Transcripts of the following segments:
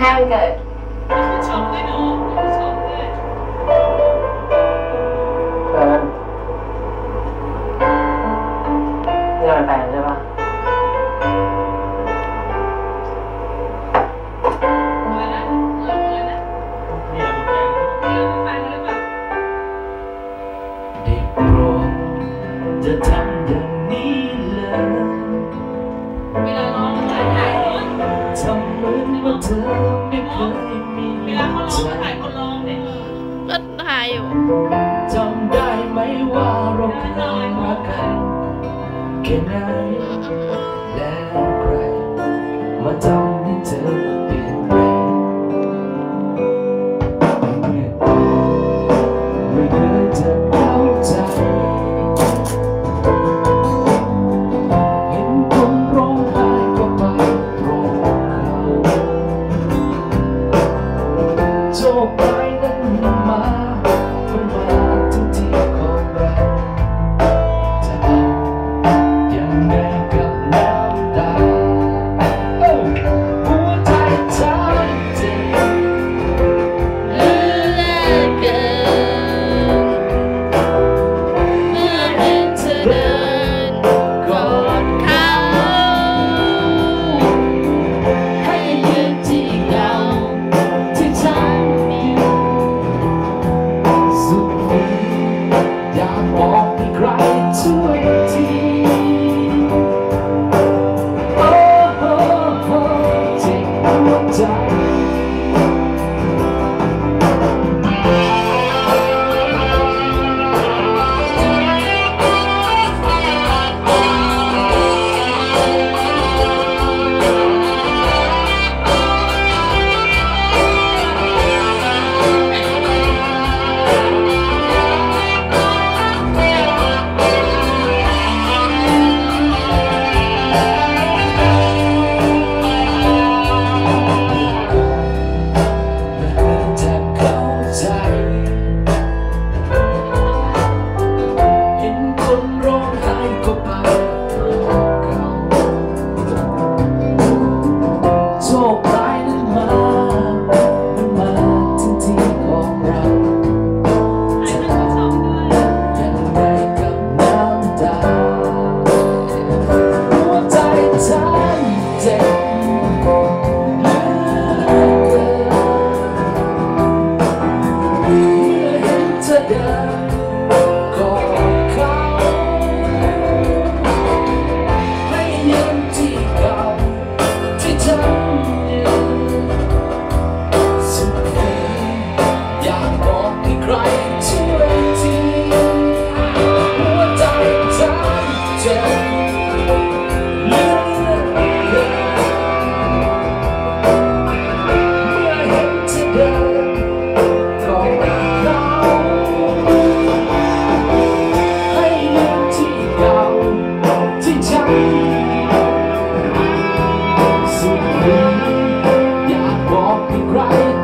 ให้มันเกิดช็อกเลยเนาะช็อกเลยเออเรื่องแฟนใช่ปะจะทำอย่างนี้เลย ทำเหมือนว่าเธอไม่เคยมีใจก็ถ่ายอยู่จำได้ไหมว่าเราเคยรักกันแค่ไหน 我还能隐瞒？Música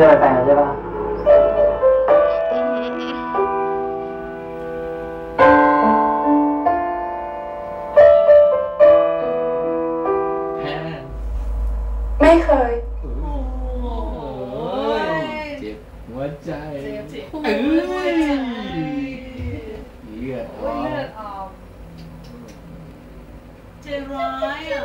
ไม่ได้ใช่ปะไม่เคย เจ็บหัวใจเอ้ยเลือดออกเจ็บร้ายอะ